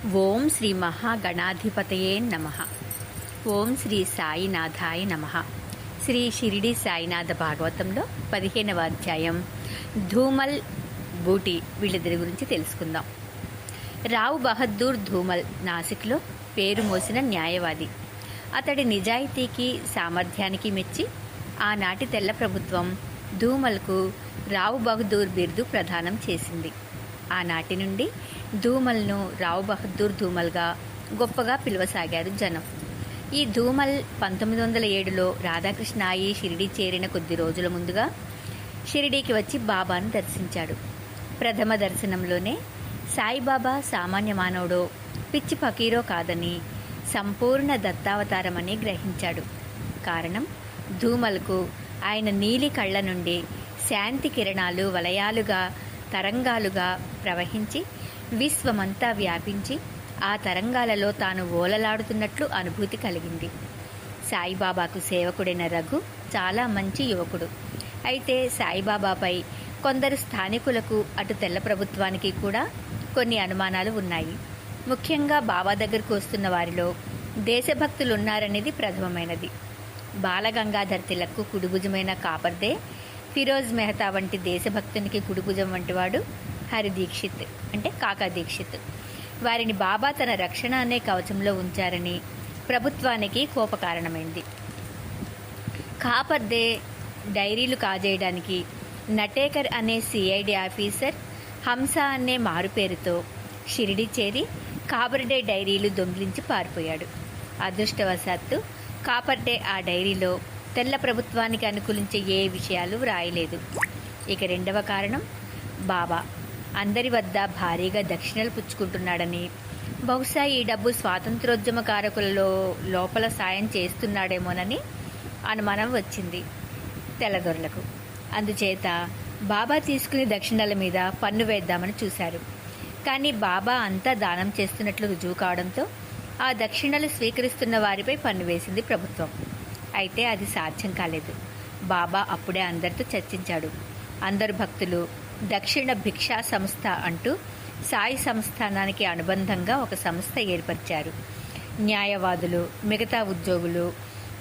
ఓం శ్రీ మహాగణాధిపతయే నమ. ఓం శ్రీ సాయినాథాయ నమ. శ్రీ షిరిడి సాయినాథ భాగవతంలో పదిహేనవ అధ్యాయం. ధూమల్ బూటి వీళ్ళిద్దరి గురించి తెలుసుకుందాం. రావు బహద్దూర్ ధూమల్ నాసిక్లో పేరు మోసిన న్యాయవాది. అతడి నిజాయితీకి సామర్థ్యానికి మెచ్చి ఆనాటి తెల్ల ప్రభుత్వం ధూమల్కు రావు బహదూర్ బిర్దు ప్రదానం చేసింది. ఆనాటి నుండి ధూమల్ను రావు బహదూర్ ధూమల్గా గొప్పగా పిలువసాగారు జనం. ఈ ధూమల్ పంతొమ్మిది వందల ఏడులో రాధాకృష్ణాయి షిరిడి చేరిన కొద్ది రోజుల ముందుగా షిరిడీకి వచ్చి బాబాను దర్శించాడు. ప్రథమ దర్శనంలోనే సాయిబాబా సామాన్య మానవుడో పిచ్చి ఫకీరో కాదని సంపూర్ణ దత్తావతారమని గ్రహించాడు. కారణం ధూమల్కు ఆయన నీలి కళ్ళ నుండి శాంతి కిరణాలు వలయాలుగా తరంగాలుగా ప్రవహించి విశ్వమంతా వ్యాపించి ఆ తరంగాలలో తాను ఓలలాడుతున్నట్లు అనుభూతి కలిగింది. సాయిబాబాకు సేవకుడైన రఘు చాలా మంచి యువకుడు. అయితే సాయిబాబాపై కొందరు స్థానికులకు అటు తెల్ల ప్రభుత్వానికి కూడా కొన్ని అనుమానాలు ఉన్నాయి. ముఖ్యంగా బాబా దగ్గరకు వస్తున్న వారిలో దేశభక్తులున్నారనేది ప్రథమమైనది. బాలగంగాధర్ తిలక్కు కుడిభుజమైన కాపర్దే ఫిరోజ్ మెహతా వంటి దేశభక్తునికి కుడిభుజం వంటివాడు హరి దీక్షిత్ అంటే కాకా దీక్షిత్. వారిని బాబా తన రక్షణ అనే కవచంలో ఉంచారని ప్రభుత్వానికి కోపకారణమైంది. కాపర్దే డైరీలు కాజేయడానికి నటేకర్ అనే సిఐడి ఆఫీసర్ హంస అనే మారుపేరుతో షిరిడి చేరి కాబర్డే డైరీలు దొంగిలించి పారిపోయాడు. అదృష్టవశాత్తు కాపర్డే ఆ డైరీలో తెల్ల ప్రభుత్వానికి అనుకూలించే ఏ విషయాలు వ్రాయలేదు. ఇక రెండవ కారణం బాబా. అందరి వద్ద భారీగా దక్షిణలు పుచ్చుకుంటున్నాడని. బహుశా ఈ డబ్బు స్వాతంత్రోద్యమ కారకులలో లోపల సాయం చేస్తున్నాడేమోనని అనుమానం వచ్చింది తెల్లదొరలకు. అందుచేత బాబా తీసుకునే దక్షిణల మీద పన్ను వేద్దామని చూశారు. కానీ బాబా అంతా దానం చేస్తున్నట్లు రుజువు కావడంతో ఆ దక్షిణలు స్వీకరిస్తున్న వారిపై పన్ను వేసింది ప్రభుత్వం. అయితే అది సాధ్యం కాలేదు. బాబా అప్పుడే అందరితో చర్చించాడు. అందరు భక్తులు దక్షిణ భిక్షా సంస్థ అంటూ సాయి సంస్థానానికి అనుబంధంగా ఒక సంస్థ ఏర్పరిచారు. న్యాయవాదులు మిగతా ఉద్యోగులు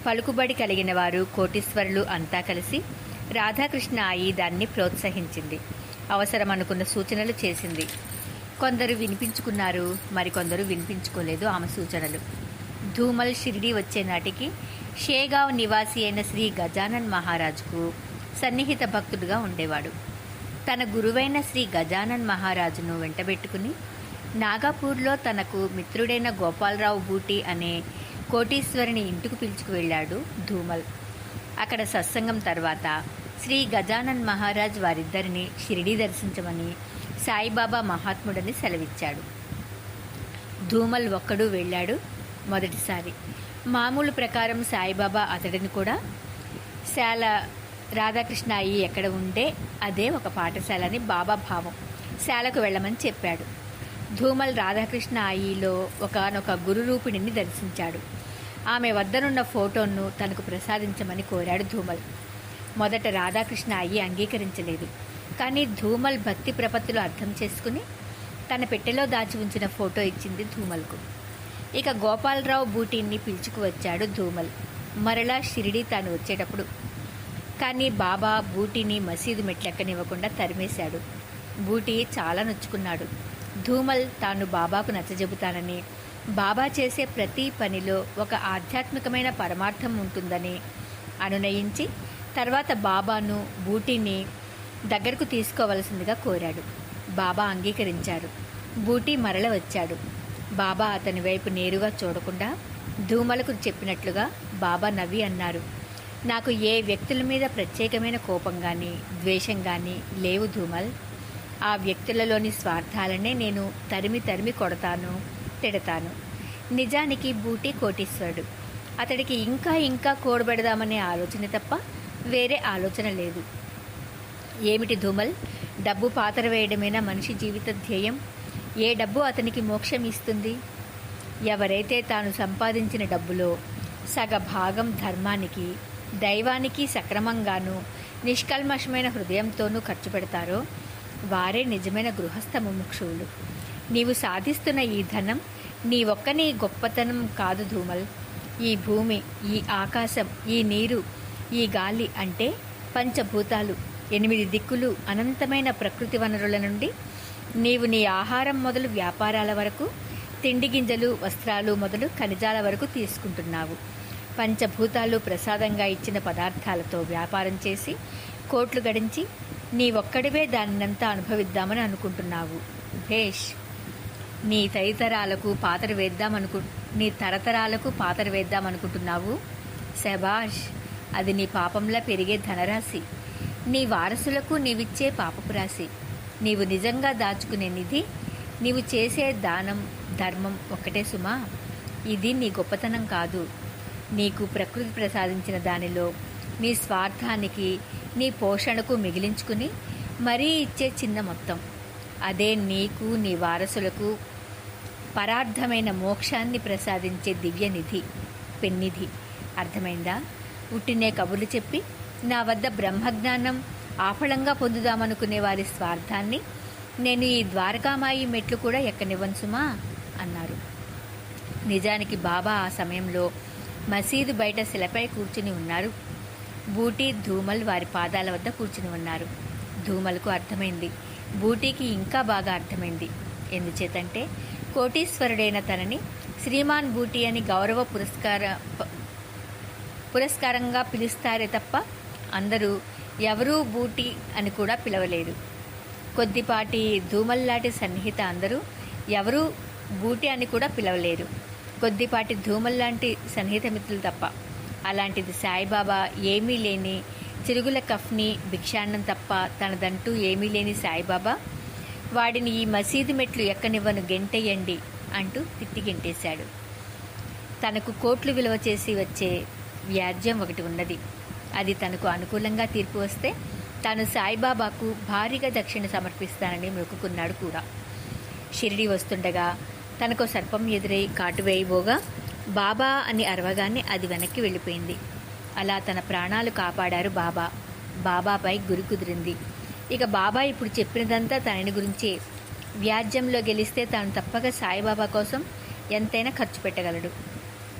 పలుకుబడి కలిగిన వారు కోటీశ్వరులు అంతా కలిసి రాధాకృష్ణ ఆయి దాన్ని ప్రోత్సహించింది. అవసరం అనుకున్న సూచనలు చేసింది. కొందరు వినిపించుకున్నారు మరికొందరు వినిపించుకోలేదు ఆమె సూచనలు. ధూమల్ షిరిడి వచ్చే నాటికి షేగావ్ నివాసి అయిన శ్రీ గజానన్ మహారాజుకు సన్నిహిత భక్తుడుగా ఉండేవాడు. తన గురువైన శ్రీ గజానన్ మహారాజును వెంటబెట్టుకుని నాగాపూర్లో తనకు మిత్రుడైన గోపాలరావు బూటి అనే కోటీశ్వరుని ఇంటికి పిలుచుకు వెళ్ళాడు ధూమల్. అక్కడ సత్సంగం తర్వాత శ్రీ గజానన్ మహారాజ్ వారిద్దరిని షిరిడి దర్శించమని సాయిబాబా మహాత్ముడని సెలవిచ్చాడు. ధూమల్ ఒక్కడు వెళ్ళాడు మొదటిసారి. మామూలు ప్రకారం సాయిబాబా అతడిని కూడా శాల రాధాకృష్ణ అయ్యి ఎక్కడ ఉంటే అదే ఒక పాఠశాలని బాబా భావం. శాలకు వెళ్ళమని చెప్పాడు. ధూమల్ రాధాకృష్ణ అయ్యిలో ఒకనొక గురురూపిణిని దర్శించాడు. ఆమె వద్దనున్న ఫోటోను తనకు ప్రసాదించమని కోరాడు ధూమల్. మొదట రాధాకృష్ణ అయ్యి అంగీకరించలేదు. కానీ ధూమల్ భక్తి ప్రపత్తులు అర్థం చేసుకుని తన పెట్టెలో దాచి ఉంచిన ఫోటో ఇచ్చింది ధూమల్కు. ఇక గోపాలరావు బూటీని పిలుచుకు వచ్చాడు ధూమల్. మరలా షిరిడి తాను వచ్చేటప్పుడు కానీ బాబా బూటీని మసీదు మెట్లెక్కనివ్వకుండా తరిమేశాడు. బూటీ చాలా నొచ్చుకున్నాడు. ధూమల్ తాను బాబాకు నచ్చజెబుతానని బాబా చేసే ప్రతి పనిలో ఒక ఆధ్యాత్మికమైన పరమార్థం ఉంటుందని అనునయించి తర్వాత బాబాను బూటీని దగ్గరకు తీసుకోవలసిందిగా కోరాడు. బాబా అంగీకరించారు బూటీ మరల వచ్చాడు. బాబా అతని వైపు నేరుగా చూడకుండా ధూమలకు చెప్పినట్లుగా బాబా నవ్వి అన్నారు. నాకు ఏ వ్యక్తుల మీద ప్రత్యేకమైన కోపం కానీ ద్వేషం కానీ లేవు ధూమల్. ఆ వ్యక్తులలోని స్వార్థాలనే నేను తరిమి తరిమి కొడతాను తిడతాను. నిజానికి బూటీ కోటీశ్వరుడు. అతడికి ఇంకా ఇంకా కోడబెడదామనే ఆలోచన తప్ప వేరే ఆలోచన లేదు. ఏమిటి ధూమల్? డబ్బు పాతర వేయడమేనా మనిషి జీవిత ధ్యేయం? ఏ డబ్బు అతనికి మోక్షం ఇస్తుంది? ఎవరైతే తాను సంపాదించిన డబ్బులో సగ భాగం ధర్మానికి దైవానికి సక్రమంగాను నిష్కల్మషమైన హృదయంతోనూ ఖర్చు పెడతారో వారే నిజమైన గృహస్థ ముముక్షువులు నీవు సాధిస్తున్న ఈ ధనం నీ ఒక్కని గొప్పతనం కాదు ధూమల్. ఈ భూమి ఈ ఆకాశం ఈ నీరు ఈ గాలి అంటే పంచభూతాలు. ఎనిమిది దిక్కులు అనంతమైన ప్రకృతి వనరుల నుండి నీవు నీ ఆహారం మొదలు వ్యాపారాల వరకు తిండి గింజలు వస్త్రాలు మొదలు ఖనిజాల వరకు తీసుకుంటున్నావు. పంచభూతాలు ప్రసాదంగా ఇచ్చిన పదార్థాలతో వ్యాపారం చేసి కోట్లు గడించి నీ ఒక్కడివే దానినంతా అనుభవిద్దామని అనుకుంటున్నావు. భేష్ నీ తదితరాలకు పాతరు వేద్దామనుకు నీ తరతరాలకు పాతరు వేద్దామనుకుంటున్నావు? శబాష్ అది నీ పాపంలా పెరిగే ధనరాశి. నీ వారసులకు నీవిచ్చే పాపపు రాశి. నీవు నిజంగా దాచుకునే నిధి నీవు చేసే దానం ధర్మం ఒక్కటే సుమా. ఇది నీ గొప్పతనం కాదు. నీకు ప్రకృతి ప్రసాదించిన దానిలో నీ స్వార్థానికి నీ పోషణకు మిగిలించుకుని మరీ ఇచ్చే చిన్న మొత్తం. అదే నీకు నీ వారసులకు పరార్థమైన మోక్షాన్ని ప్రసాదించే దివ్యనిధి పెన్నిధి. అర్థమైందా? ఉట్టినే కబుర్లు చెప్పి నా వద్ద బ్రహ్మజ్ఞానం ఆఫళంగా పొందుదామనుకునే వారి స్వార్థాన్ని నేను ఈ ద్వారకామాయి మెట్లు కూడా ఎక్కనివ్వను సుమా అన్నారు. నిజానికి బాబా ఆ సమయంలో మసీదు బయట శిలపై కూర్చుని ఉన్నారు. బూటీ ధూమల్ వారి పాదాల వద్ద కూర్చుని ఉన్నారు. ధూమల్కు అర్థమైంది. బూటీకి ఇంకా బాగా అర్థమైంది. ఎందుచేతంటే కోటీశ్వరుడైన తనని శ్రీమాన్ బూటీ అని గౌరవ పురస్కార పురస్కారంగా పిలుస్తారే తప్ప అందరూ ఎవరూ బూటీ అని కూడా పిలవలేరు కొద్దిపాటి ధూమల్లాటి సన్నిహిత అందరూ ఎవరూ బూటీ అని కూడా పిలవలేరు. కొద్దిపాటి ధూమల్లాంటి సన్నిహిత మిత్రులు తప్ప. అలాంటిది సాయిబాబా ఏమీ లేని చిరుగుల కఫ్ని భిక్షాన్నం తప్ప తనదంటూ ఏమీ లేని సాయిబాబా? వాడిని ఈ మసీదు మెట్లు ఎక్కనివ్వను గెంటేయండి అంటూ తిట్టి గెంటేశాడు. తనకు కోట్లు విలువ చేసి వచ్చే వ్యాజ్యం ఒకటి ఉన్నది. అది తనకు అనుకూలంగా తీర్పు వస్తే తాను సాయిబాబాకు భారీగా దక్షిణ సమర్పిస్తానని మొక్కుకున్నాడు కూడా. షిరిడి వస్తుండగా తనకు సర్పం ఎదురై కాటు వేయబోగా బాబా అని అరవగానే అది వెనక్కి వెళ్ళిపోయింది. అలా తన ప్రాణాలు కాపాడారు బాబా. బాబాపై గురి కుదిరింది. ఇక బాబా ఇప్పుడు చెప్పినదంతా తనని గురించే. వ్యాజ్యంలో గెలిస్తే తాను తప్పక సాయిబాబా కోసం ఎంతైనా ఖర్చు పెట్టగలడు.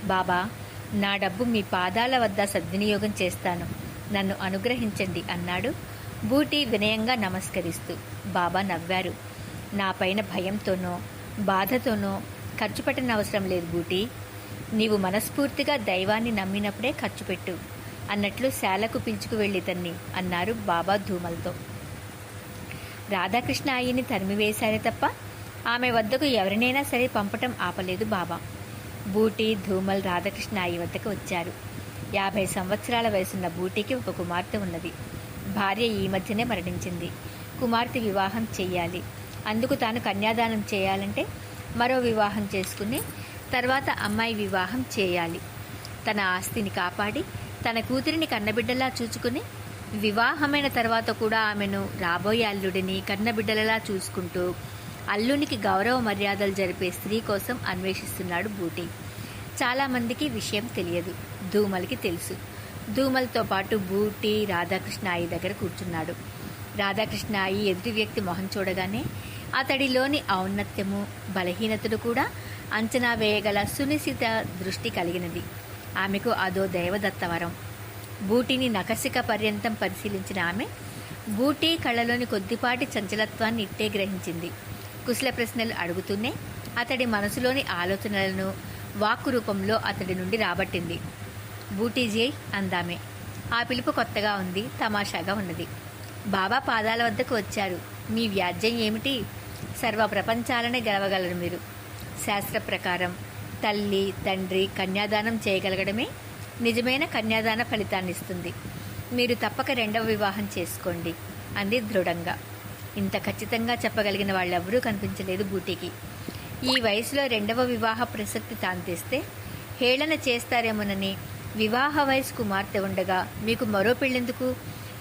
బాబా నా డబ్బు మీ పాదాల వద్ద సద్వినియోగం చేస్తాను. నన్ను అనుగ్రహించండి అన్నాడు. బూటీ వినయంగా నమస్కరిస్తూ బాబా నవ్వారు. నా పైన భయంతోనో బాధతోనో ఖర్చు పెట్టనవసరం లేదు బూటీ. నీవు మనస్ఫూర్తిగా దైవాన్ని నమ్మినప్పుడే ఖర్చు పెట్టు. అన్నట్లు శాలకు పిలుచుకు వెళ్ళి తన్ని అన్నారు బాబా ధూమల్తో. రాధాకృష్ణ అయ్యని తరిమివేశారే తప్ప ఆమె వద్దకు ఎవరినైనా సరే పంపటం ఆపలేదు బాబా. బూటి ధూమల్ రాధాకృష్ణ అయ్య వద్దకు వచ్చారు. యాభై సంవత్సరాల వయసున్న బూటీకి ఒక కుమార్తె ఉన్నది. భార్య ఈ మధ్యనే మరణించింది. కుమార్తె వివాహం చెయ్యాలి. అందుకు తాను కన్యాదానం చేయాలంటే మరో వివాహం చేసుకుని తర్వాత అమ్మాయి వివాహం చేయాలి. తన ఆస్తిని కాపాడి తన కూతురిని కన్నబిడ్డలా చూచుకుని వివాహమైన తర్వాత కూడా ఆమెను రాబోయే అల్లుడిని కన్నబిడ్డలలా చూసుకుంటూ అల్లునికి గౌరవ మర్యాదలు జరిపే స్త్రీ కోసం అన్వేషిస్తున్నాడు బూటి. చాలామందికి విషయం తెలియదు. ధూమల్కి తెలుసు. ధూమల్తో పాటు బూటీ రాధాకృష్ణ అయ్య దగ్గర కూర్చున్నాడు. రాధాకృష్ణ అయ్యి ఎదుటి వ్యక్తి మొహం చూడగానే అతడిలోని ఔన్నత్యము బలహీనతలు కూడా అంచనా వేయగల సునిశ్చిత దృష్టి కలిగినది. ఆమెకు అదో దైవదత్తవరం బూటీని నకసిక పర్యంతం పరిశీలించిన ఆమె బూటీ కళ్ళలోని కొద్దిపాటి చంచలత్వాన్ని ఇట్టే గ్రహించింది. కుశల ప్రశ్నలు అడుగుతూనే అతడి మనసులోని ఆలోచనలను వాక్కు రూపంలో అతడి నుండి రాబట్టింది. బూటీజీ అందామే ఆ పిలుపు కొత్తగా ఉంది తమాషాగా ఉన్నది. బాబా పాదాల వద్దకు వచ్చారు. మీ వ్యాజ్యం ఏమిటి? సర్వ ప్రపంచాలనే గెలవగలరు మీరు. శాస్త్ర ప్రకారం తల్లి తండ్రి కన్యాదానం చేయగలగడమే నిజమైన కన్యాదాన ఫలితాన్ని ఇస్తుంది మీరు తప్పక రెండవ వివాహం చేసుకోండి అంది దృఢంగా. ఇంత ఖచ్చితంగా చెప్పగలిగిన వాళ్ళెవరూ కనిపించలేదు బూటీకి. ఈ వయసులో రెండవ వివాహ ప్రసక్తి తాను హేళన చేస్తారేమోనని వివాహ వయసు కుమార్తె ఉండగా మీకు మరో పెళ్ళెందుకు?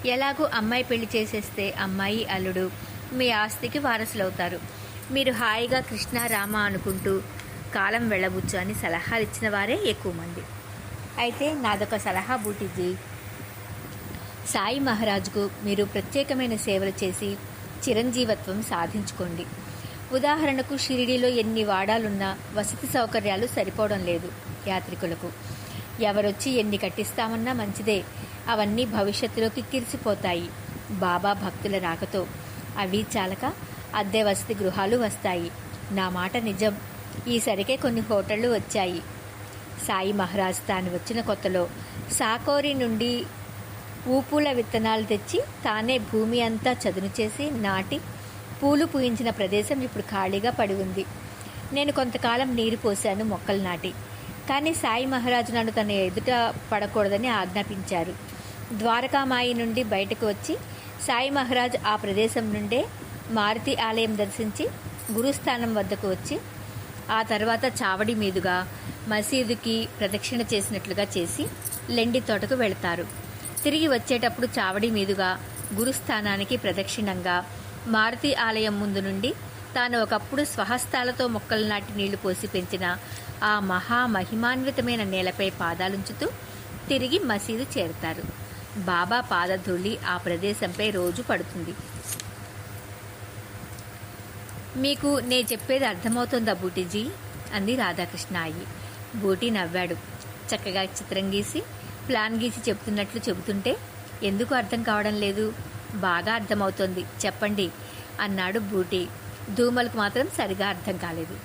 ఎలాగూ అమ్మాయి పెళ్ళి చేసేస్తే అమ్మాయి అల్లుడు మీ ఆస్తికి వారసులవుతారు. మీరు హాయిగా కృష్ణ రామ అనుకుంటూ కాలం వెళ్ళబుచ్చు అని సలహాలు ఇచ్చిన వారే ఎక్కువ మంది. అయితే నాదొక సలహా బూటిది సాయి మహారాజుకు మీరు ప్రత్యేకమైన సేవలు చేసి చిరంజీవత్వం సాధించుకోండి. ఉదాహరణకు షిరిడీలో ఎన్ని వాడాలున్నా వసతి సౌకర్యాలు సరిపోవడం లేదు యాత్రికులకు. ఎవరొచ్చి ఎన్ని కట్టిస్తామన్నా మంచిదే. అవన్నీ భవిష్యత్తులో కిక్కిరిసిపోతాయి బాబా భక్తుల రాకతో అవి చాలక అద్దె వసతి గృహాలు వస్తాయి. నా మాట నిజం. ఈసరికే కొన్ని హోటళ్ళు వచ్చాయి. సాయి మహారాజ్ తాను వచ్చిన కొత్తలో సాకోరి నుండి ఊపుల విత్తనాలు తెచ్చి తానే భూమి అంతా చదును చేసి నాటి పూలు పూయించిన ప్రదేశం ఇప్పుడు ఖాళీగా పడి ఉంది. నేను కొంతకాలం నీరు పోశాను మొక్కలు నాటి. కానీ సాయి మహారాజు నన్ను తన ఎదుట పడకూడదని ఆజ్ఞాపించారు. ద్వారకామాయి నుండి బయటకు వచ్చి సాయి మహారాజ్ ఆ ప్రదేశం నుండే మారుతి ఆలయం దర్శించి గురుస్థానం వద్దకు వచ్చి ఆ తర్వాత చావడి మీదుగా మసీదుకి ప్రదక్షిణ చేసినట్లుగా చేసి లెండి తోటకు వెళతారు. తిరిగి వచ్చేటప్పుడు చావడి మీదుగా గురుస్థానానికి ప్రదక్షిణంగా మారుతి ఆలయం ముందు నుండి తాను ఒకప్పుడు స్వహస్తాలతో మొక్కలు నాటి నీళ్ళు పోసి పెంచిన ఆ మహా మహిమాన్వితమైన నేలపై పాదాలుంచుతూ తిరిగి మసీదు చేరుతారు. బాబా పాదధూళి ఆ ప్రదేశంపై రోజు పడుతుంది. మీకు నే చెప్పేది అర్థమవుతుందా బూటిజీ? అంది రాధాకృష్ణ అయ్యి బూటీ నవ్వాడు. చక్కగా చిత్రం గీసి ప్లాన్ గీసి చెబుతున్నట్లు చెబుతుంటే ఎందుకు అర్థం కావడం లేదు? బాగా అర్థమవుతోంది. చెప్పండి అన్నాడు బూటి. ధూమలకు మాత్రం సరిగా అర్థం కాలేదు.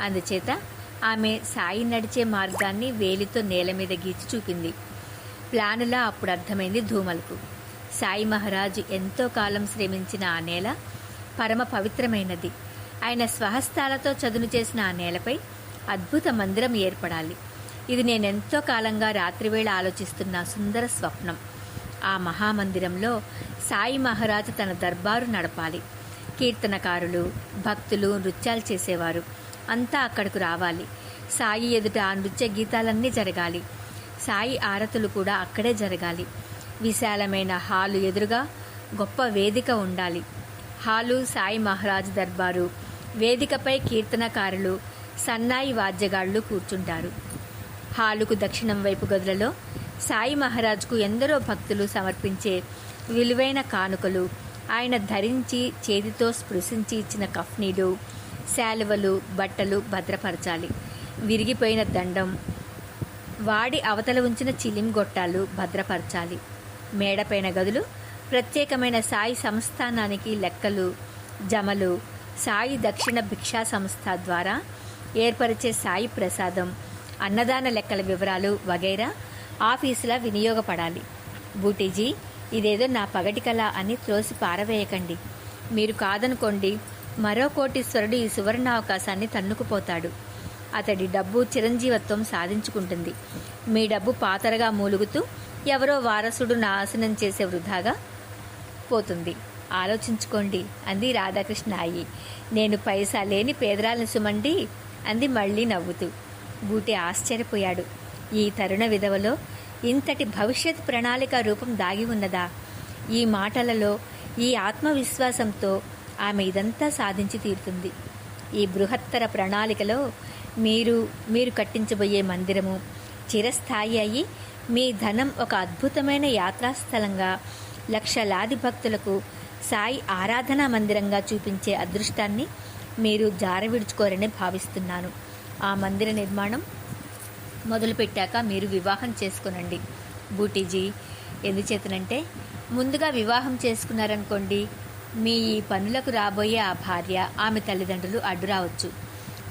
అందుచేత ఆమె సాయి నడిచే మార్గాన్ని వేలితో నేల మీద గీచి చూపింది. ప్లానులా అప్పుడు అర్థమైంది ధూమలకు. సాయి మహారాజు ఎంతో కాలం శ్రమించిన ఆ నేల పరమ పవిత్రమైనది. ఆయన స్వహస్తాలతో చదును చేసిన ఆ నేలపై అద్భుత మందిరం ఏర్పడాలి. ఇది నేనెంతో కాలంగా రాత్రివేళ ఆలోచిస్తున్న సుందర స్వప్నం. ఆ మహామందిరంలో సాయి మహారాజు తన దర్బారు నడపాలి. కీర్తనకారులు భక్తులు నృత్యాలు చేసేవారు. అంతా అక్కడకు రావాలి. సాయి ఎదుట ఆ నృత్య గీతాలన్నీ జరగాలి. సాయి ఆరతులు కూడా అక్కడే జరగాలి. విశాలమైన హాలు ఎదురుగా గొప్ప వేదిక ఉండాలి. హాలు సాయి మహారాజ్ దర్బారు. వేదికపై కీర్తనకారులు సన్నాయి వాద్యగాళ్ళు కూర్చుంటారు. హాలుకు దక్షిణం వైపు గదులలో సాయి మహారాజ్కు ఎందరో భక్తులు సమర్పించే విలువైన కానుకలు ఆయన ధరించి చేతితో స్పృశించి ఇచ్చిన కఫ్నీలు శాలువలు బట్టలు భద్రపరచాలి. విరిగిపోయిన దండం వాడి అవతల ఉంచిన చిలిం గొట్టాలు భద్రపరచాలి. మేడపైన గదులు ప్రత్యేకమైన సాయి సంస్థానానికి లెక్కలు జమలు సాయి దక్షిణ భిక్షా సంస్థ ద్వారా ఏర్పరిచే సాయి ప్రసాదం అన్నదాన లెక్కల వివరాలు వగైరా ఆఫీసులా వినియోగపడాలి. బూటీజీ ఇదేదో నా పగటి కళ అని త్రోసి పారవేయకండి. మీరు కాదనుకోండి మరో కోటీశ్వరుడు ఈ సువర్ణ అవకాశాన్ని తన్నుకుపోతాడు. అతడి డబ్బు చిరంజీవత్వం సాధించుకుంటుంది. మీ డబ్బు పాతరగా మూలుగుతూ ఎవరో వారసుడు నాశనం చేసే వృధాగా పోతుంది. ఆలోచించుకోండి అంది రాధాకృష్ణ అయ్యి నేను పైసా లేని పేదరాలను సుమండి అంది మళ్ళీ నవ్వుతూ. బూటి ఆశ్చర్యపోయాడు. ఈ తరుణ విధవలో ఇంతటి భవిష్యత్ ప్రణాళిక రూపం దాగి ఉన్నదా? ఈ మాటలలో ఈ ఆత్మవిశ్వాసంతో ఆమె ఇదంతా సాధించి తీరుతుంది. ఈ బృహత్తర ప్రణాళికలో మీరు మీరు కట్టించబోయే మందిరము చిరస్థాయి అయి మీ ధనం ఒక అద్భుతమైన యాత్రాస్థలంగా లక్షలాది భక్తులకు సాయి ఆరాధనా మందిరంగా చూపించే అదృష్టాన్ని మీరు జారవిడుచుకోరని భావిస్తున్నాను. ఆ మందిర నిర్మాణం మొదలుపెట్టాక మీరు వివాహం చేసుకునండి. బూటీజీ ఎందుచేతనంటే ముందుగా వివాహం చేసుకున్నారనుకోండి మీ ఈ పనులకు రాబోయే ఆ భార్య ఆమె తల్లిదండ్రులు అడ్డు రావచ్చు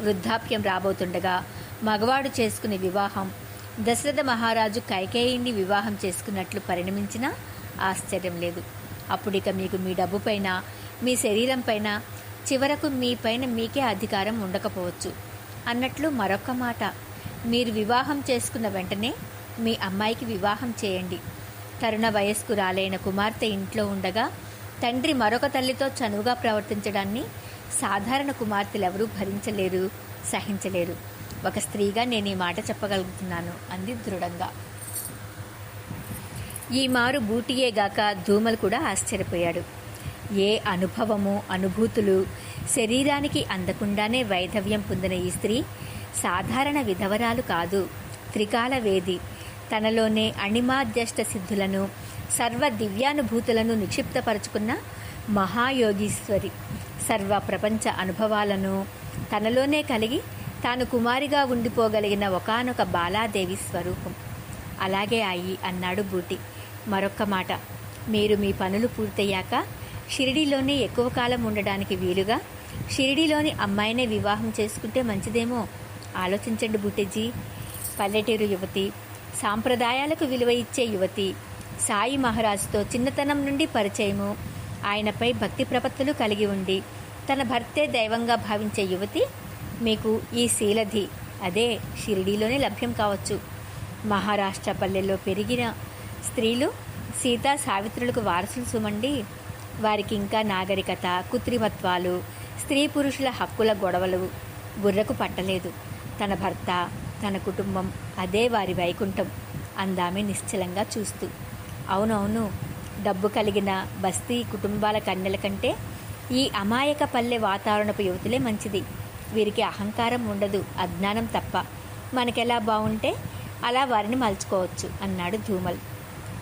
వృద్ధాప్యం రాబోతుండగా మగవాడు చేసుకునే వివాహం. దశరథ మహారాజు కైకేయిని వివాహం చేసుకున్నట్లు పరిణమించినా ఆశ్చర్యం లేదు. అప్పుడిక మీకు మీ డబ్బుపైన మీ శరీరం పైన చివరకు మీ పైన మీకే అధికారం ఉండకపోవచ్చు. అన్నట్లు మరొక మాట మీరు వివాహం చేసుకున్న వెంటనే మీ అమ్మాయికి వివాహం చేయండి. తరుణ వయస్కురాలైన కుమార్తె ఇంట్లో ఉండగా తండ్రి మరొక తల్లితో చనువుగా ప్రవర్తించడాన్ని సాధారణ కుమార్తెలు ఎవరూ భరించలేరు సహించలేరు. ఒక స్త్రీగా నేను ఈ మాట చెప్పగలుగుతున్నాను అంది దృఢంగా. ఈ మారు బూటియేగాక ధూమలు కూడా ఆశ్చర్యపోయాడు. ఏ అనుభవము అనుభూతులు? శరీరానికి అందకుండానే వైధవ్యం పొందిన ఈ స్త్రీ సాధారణ విధవరాలు కాదు త్రికాల వేది. తనలోనే అణిమాధ్యష్ట సిద్ధులను సర్వ దివ్యానుభూతులను నిక్షిప్తపరుచుకున్న మహాయోగీశ్వరి. సర్వ ప్రపంచ అనుభవాలను తనలోనే కలిగి తాను కుమారిగా ఉండిపోగలిగిన ఒకానొక బాలాదేవి స్వరూపం. అలాగే అయ్యి అన్నాడు బూటి. మరొక్క మాట. మీరు మీ పనులు పూర్తయ్యాక షిరిడీలోనే ఎక్కువ కాలం ఉండడానికి వీలుగా షిరిడీలోని అమ్మాయినే వివాహం చేసుకుంటే మంచిదేమో? ఆలోచించండి బుట్టెజీ పల్లెటూరు యువతి సాంప్రదాయాలకు విలువ ఇచ్చే యువతి సాయి మహారాజుతో చిన్నతనం నుండి పరిచయము. ఆయనపై భక్తి ప్రపత్తులు కలిగి ఉండి తన భర్తే దైవంగా భావించే యువతి మీకు ఈ శీలధి అదే షిరిడీలోనే లభ్యం కావచ్చు. మహారాష్ట్ర పల్లెల్లో పెరిగిన స్త్రీలు సీతా సావిత్రులకు వారసులు సుమండి. వారికి ఇంకా నాగరికత కృత్రిమత్వాలు స్త్రీ పురుషుల హక్కుల గొడవలు బుర్రకు పట్టలేదు. తన భర్త తన కుటుంబం అదే వారి వైకుంఠం అందామె నిశ్చలంగా చూస్తూ. అవునవును డబ్బు కలిగిన బస్తీ కుటుంబాల కన్నెల కంటే ఈ అమాయక పల్లె వాతావరణపు యువతులే మంచిది. వీరికి అహంకారం ఉండదు అజ్ఞానం తప్ప. మనకెలా బాగుంటే అలా వారిని మలుచుకోవచ్చు అన్నాడు ధూమల్.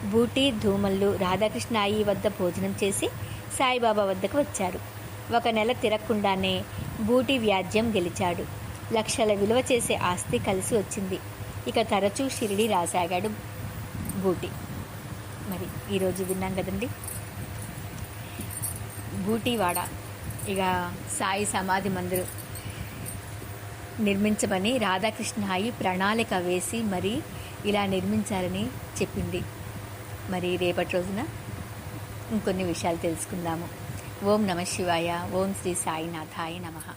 బూటి ధూమల్లు రాధాకృష్ణ అయ్యి వద్ద భోజనం చేసి సాయిబాబా వద్దకు వచ్చారు. ఒక నెల తిరగకుండానే బూటి వ్యాజ్యం గెలిచాడు. లక్షల విలువ చేసే ఆస్తి కలిసి వచ్చింది. ఇక తరచూ షిరిడి రాసాగాడు బూటి. మరి ఈరోజు విన్నాం కదండి? బూటివాడ ఇక సాయి సమాధి మందిరం నిర్మించమని రాధాకృష్ణ అయి ప్రణాళిక వేసి మరి ఇలా నిర్మించాలని చెప్పింది. మరి రేపటి రోజున ఇంకొన్ని విషయాలు తెలుసుకుందాము. ఓం నమ శివాయ ఓం శ్రీ సాయినాథాయ నమః.